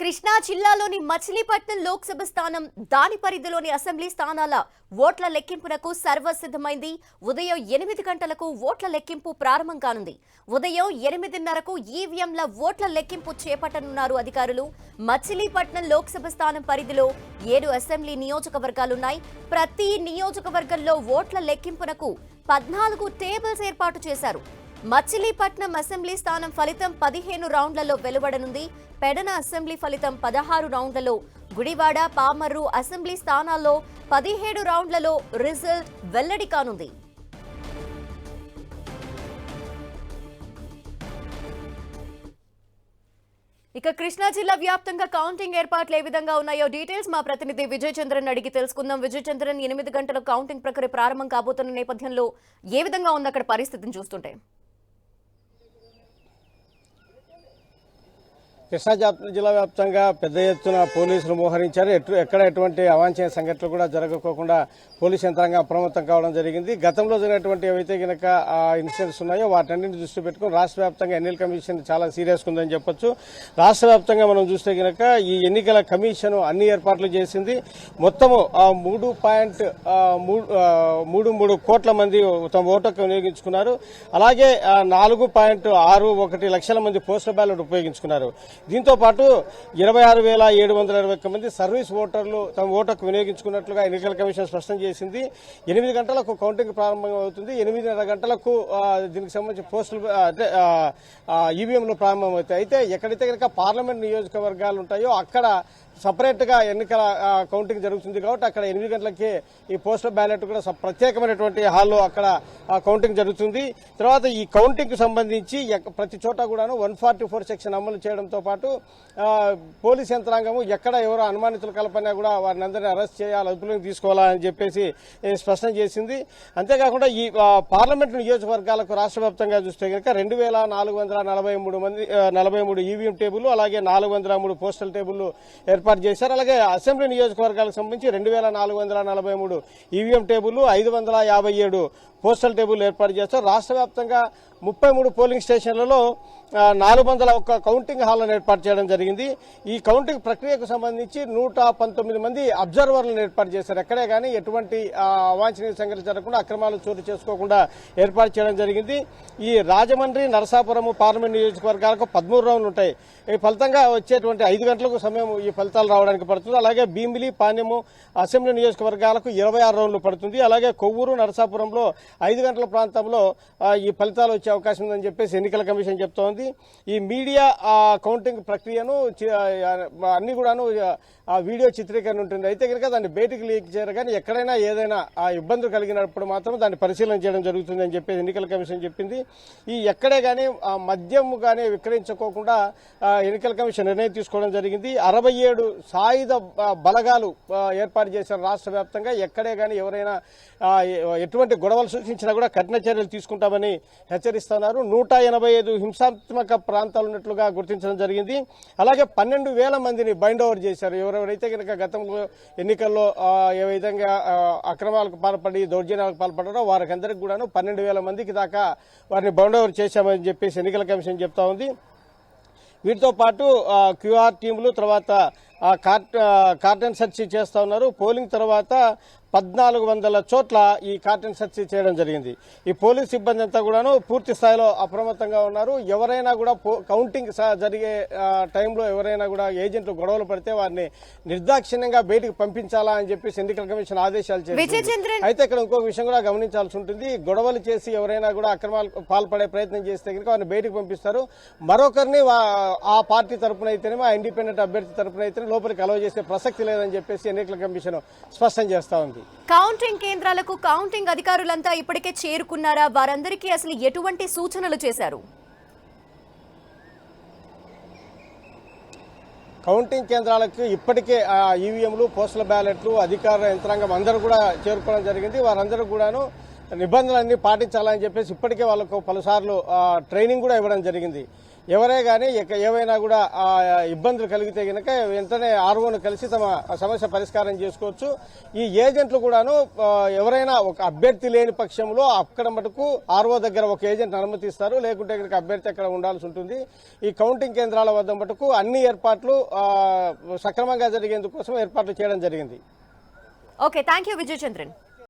కృష్ణా జిల్లాలోని మచిలీపట్నం లోక్సభ స్థానం దాని పరిధిలోని అసెంబ్లీ స్థానాల ఓట్ల లెక్కింపునకు సర్వసిద్ధమైంది. ఉదయం ఎనిమిది గంటలకు ఓట్ల లెక్కింపు ప్రారంభం కానుంది. ఉదయం ఎనిమిదిన్నరకు ఈవీఎంల ఓట్ల లెక్కింపు చేపట్టనున్నారు అధికారులు. మచిలీపట్నం లోక్సభ స్థానం పరిధిలో ఏడు అసెంబ్లీ నియోజకవర్గాలున్నాయి. ప్రతి నియోజకవర్గంలో ఓట్ల లెక్కింపునకు పద్నాలుగు టేబుల్స్ ఏర్పాటు చేశారు. మచిలీపట్నం అసెంబ్లీ స్థానం ఫలితం పదిహేను రౌండ్లలో వెలువడనుంది. పెడన అసెంబ్లీ ఫలితం పదహారు రౌండ్లలో. గుడివాడ పామర్రు అసెంబ్లీ స్థానాల్లో పదిహేడు రౌండ్లలో రిజల్ట్ వెల్లడి కానుంది. ఇక కృష్ణా జిల్లా వ్యాప్తంగా కౌంటింగ్ ఏర్పాట్లు ఏ విధంగా ఉన్నాయో డీటెయిల్స్ మా ప్రతినిధి విజయ్ చంద్రన్ అడిగి తెలుసుకుందాం. విజయ్ చంద్రన్ ఎనిమిది గంటల కౌంటింగ్ ప్రక్రియ ప్రారంభం కాబోతున్న నేపథ్యంలో ఏ విధంగా ఉంది అక్కడ పరిస్థితిని చూస్తుంటే? కృష్ణా జిల్లా వ్యాప్తంగా పెద్ద ఎత్తున పోలీసులు మోహరించారు. ఎటు ఎక్కడ ఎటువంటి అవాంఛనీయ సంఘటనలు కూడా జరగకోకుండా పోలీసు యంత్రాంగం అప్రమత్తం కావడం జరిగింది. గతంలో జరిగినటువంటి ఏవైతే గనక ఇన్సిడెంట్స్ ఉన్నాయో వాటన్నింటిని దృష్టి పెట్టుకుని రాష్ట్ర వ్యాప్తంగా ఎన్నికల కమిషన్ చాలా సీరియస్ ఉందని చెప్పొచ్చు. రాష్ట్ర వ్యాప్తంగా మనం చూస్తే గనక ఈ ఎన్నికల కమిషన్ అన్ని ఏర్పాట్లు చేసింది. మొత్తము మూడు పాయింట్ మూడు మూడు మూడు కోట్ల మంది తమ ఓటుకు వినియోగించుకున్నారు. అలాగే నాలుగు పాయింట్ ఆరు ఒకటి లక్షల మంది పోస్టల్ బ్యాలెట్ ఉపయోగించుకున్నారు. దీంతో పాటు ఇరవై ఆరు వేల ఏడు వందల ఇరవై ఒక్క మంది సర్వీస్ ఓటర్లు తమ ఓటుకు వినియోగించుకున్నట్లుగా ఎన్నికల కమిషన్ స్పష్టం చేసింది. ఎనిమిది గంటలకు కౌంటింగ్ ప్రారంభం అవుతుంది ఎనిమిదిన్నర గంటలకు దీనికి సంబంధించి పోస్టులు అంటే ఈవీఎంలు ప్రారంభమవుతాయి. అయితే ఎక్కడైతే కనుక పార్లమెంట్ నియోజకవర్గాలు ఉంటాయో అక్కడ సపరేట్గా ఎన్నికల కౌంటింగ్ జరుగుతుంది కాబట్టి అక్కడ ఎనిమిది గంటలకే ఈ పోస్టల్ బ్యాలెట్ కూడా ప్రత్యేకమైనటువంటి హాల్లో అక్కడ కౌంటింగ్ జరుగుతుంది. తర్వాత ఈ కౌంటింగ్ సంబంధించి ప్రతి చోట కూడాను వన్ ఫార్టీ ఫోర్ సెక్షన్ అమలు చేయడంతో పాటు పోలీస్ యంత్రాంగము ఎక్కడ ఎవరో అనుమానితులు కలపనా కూడా వారిని అందరినీ అరెస్ట్ చేయాలి అదుపులోకి తీసుకోవాలని చెప్పేసి స్పష్టం చేసింది. అంతేకాకుండా ఈ పార్లమెంట్ నియోజకవర్గాలకు రాష్ట్ర వ్యాప్తంగా చూస్తే కనుక రెండు వేల నాలుగు వందల నలభై మూడు మంది నలభై మూడు ఈవీఎం టేబుల్ అలాగే నాలుగు వందల మూడు పోస్టల్ టేబుల్ ఏర్పాటు చేశారు. అలాగే అసెంబ్లీ నియోజకవర్గాలకు సంబంధించి రెండు వేల నాలుగు వందల నలభై మూడు ఈవీఎం టేబుల్ ఐదు వందల యాభై ఏడు పోస్టల్ టేబుల్ ఏర్పాటు చేస్తారు రాష్ట్ర వ్యాప్తంగా ముప్పై మూడు పోలింగ్ స్టేషన్లలో నాలుగు వందల ఒక్క కౌంటింగ్ హాల్లను ఏర్పాటు చేయడం జరిగింది. ఈ కౌంటింగ్ ప్రక్రియకు సంబంధించి నూట పంతొమ్మిది మంది అబ్జర్వర్లను ఏర్పాటు చేశారు. ఎక్కడే కానీ ఎటువంటి అవాంఛనీయ సంఘటన జరగకుండా అక్రమాలు చోటు చేసుకోకుండా ఏర్పాటు చేయడం జరిగింది. ఈ రాజమండ్రి నరసాపురం పార్లమెంట్ నియోజకవర్గాలకు పదమూడు రౌండ్లు ఉంటాయి. ఈ ఫలితంగా వచ్చేటువంటి ఐదు గంటలకు సమయం ఈ ఫలితాలు రావడానికి పడుతుంది. అలాగే భీమిలి పాణ్యము అసెంబ్లీ నియోజకవర్గాలకు ఇరవై ఆరు రౌండ్లు పడుతుంది. అలాగే కొవ్వూరు నరసాపురంలో ఐదు గంటల ప్రాంతంలో ఈ ఫలితాలు వచ్చే అవకాశం ఉందని చెప్పేసి ఎన్నికల కమిషన్ చెప్తోంది. ఈ మీడియా కౌంటింగ్ ప్రక్రియను అన్ని కూడాను ఆ వీడియో చిత్రీకరణ ఉంటుంది. అయితే కనుక దాన్ని బయటికి లీక్ చేయరు కానీ ఎక్కడైనా ఏదైనా ఆ ఇబ్బందులు కలిగినప్పుడు మాత్రం దాన్ని పరిశీలన చేయడం జరుగుతుంది అని చెప్పేసి ఎన్నికల కమిషన్ చెప్పింది. ఈ ఎక్కడే కానీ ఆ మద్యం కానీ విక్రయించుకోకుండా ఎన్నికల కమిషన్ నిర్ణయం తీసుకోవడం జరిగింది. అరవై ఏడు సాయుధ బలగాలు ఏర్పాటు చేశారు రాష్ట్ర వ్యాప్తంగా ఎక్కడే కానీ ఎవరైనా ఎటువంటి గొడవలు సూచించినా కూడా కఠిన చర్యలు తీసుకుంటామని హెచ్చరిస్తున్నారు. నూట ఎనభై ఐదు హింసాత్మక ప్రాంతాలు ఉన్నట్లుగా గుర్తించడం జరిగింది. అలాగే పన్నెండు వేల మందిని బైండ్ ఓవర్ చేశారు. ఎవరెవరైతే కనుక గతంలో ఎన్నికల్లో ఏ విధంగా అక్రమాలకు పాల్పడి దౌర్జన్యాలకు పాల్పడారో వారికందరికి కూడాను పన్నెండు వేల మందికి దాకా వారిని బౌండ్ ఓవర్ చేశామని చెప్పేసి ఎన్నికల కమిషన్ చెప్తా ఉంది. వీటితో పాటు క్యూఆర్ టీములు తర్వాత కార్టన్ సెర్చ్ చేస్తా ఉన్నారు. పోలింగ్ తర్వాత పద్నాలుగు వందల చోట్ల ఈ కార్టన్ సెర్చ్ చేయడం జరిగింది. ఈ పోలీస్ సిబ్బంది అంతా కూడాను పూర్తి స్థాయిలో అప్రమత్తంగా ఉన్నారు. ఎవరైనా కూడా కౌంటింగ్ జరిగే టైంలో ఎవరైనా కూడా ఏజెంట్లు గొడవలు పడితే వారిని నిర్దాక్షిణ్యంగా బయటికి పంపించాలా అని చెప్పేసి ఎన్నికల కమిషన్ ఆదేశాలు చేసింది. చంద్రన్ అయితే ఇక్కడ ఇంకో విషయం కూడా గమనించాల్సి ఉంటుంది. గొడవలు చేసి ఎవరైనా కూడా అక్రమాలకు పాల్పడే ప్రయత్నం చేస్తే కనుక వారిని బయటకు పంపిస్తారు. మరొకరిని ఆ పార్టీ తరపున అయితేనేమో ఆ ఇండిపెండెంట్ అభ్యర్థి తరపున అయితేనే లోపలికి అలవ చేసే ప్రసక్తి లేదని చెప్పేసి ఎన్నికల కమిషన్ స్పష్టం చేస్తా ఉంది. కౌంటింగ్ కేంద్రాలకు కౌంటింగ్ అధికారులంతా ఇప్పటికే చేరుకున్నారా? వారందరికీ అసలు ఎటువంటి సూచనలు చేశారు? కౌంటింగ్ కేంద్రాలకు ఇప్పటికే ఆ ఈవీఎంలు పోస్టల్ బ్యాలెట్లు అధికార యంత్రాంగం అందరూ కూడా చేరుకోవడం జరిగింది. వారందరూ కూడాను నిబంధనలన్నీ పాటించాలని చెప్పేసి ఇప్పటికే వాళ్ళకు పలుసార్లు ట్రైనింగ్ కూడా ఇవ్వడం జరిగింది. ఎవరే కానీ ఏవైనా కూడా ఆ, ఇబ్బందులు కలిగితే గనక వెంటనే ఆర్ఓను కలిసి తమ సమస్య పరిష్కారం చేసుకోవచ్చు. ఈ ఏజెంట్లు కూడాను ఎవరైనా ఒక అభ్యర్థి లేని పక్షంలో అక్కడ మటుకు ఆర్ఓ దగ్గర ఒక ఏజెంట్ అనుమతిస్తారు. లేకుంటే కనుక అభ్యర్థి అక్కడ ఉండాల్సి ఉంటుంది. ఈ కౌంటింగ్ కేంద్రాల వద్ద మటుకు అన్ని ఏర్పాట్లు సక్రమంగా జరిగేందుకోసం ఏర్పాట్లు చేయడం జరిగింది. Okay thank you Vijayachandran.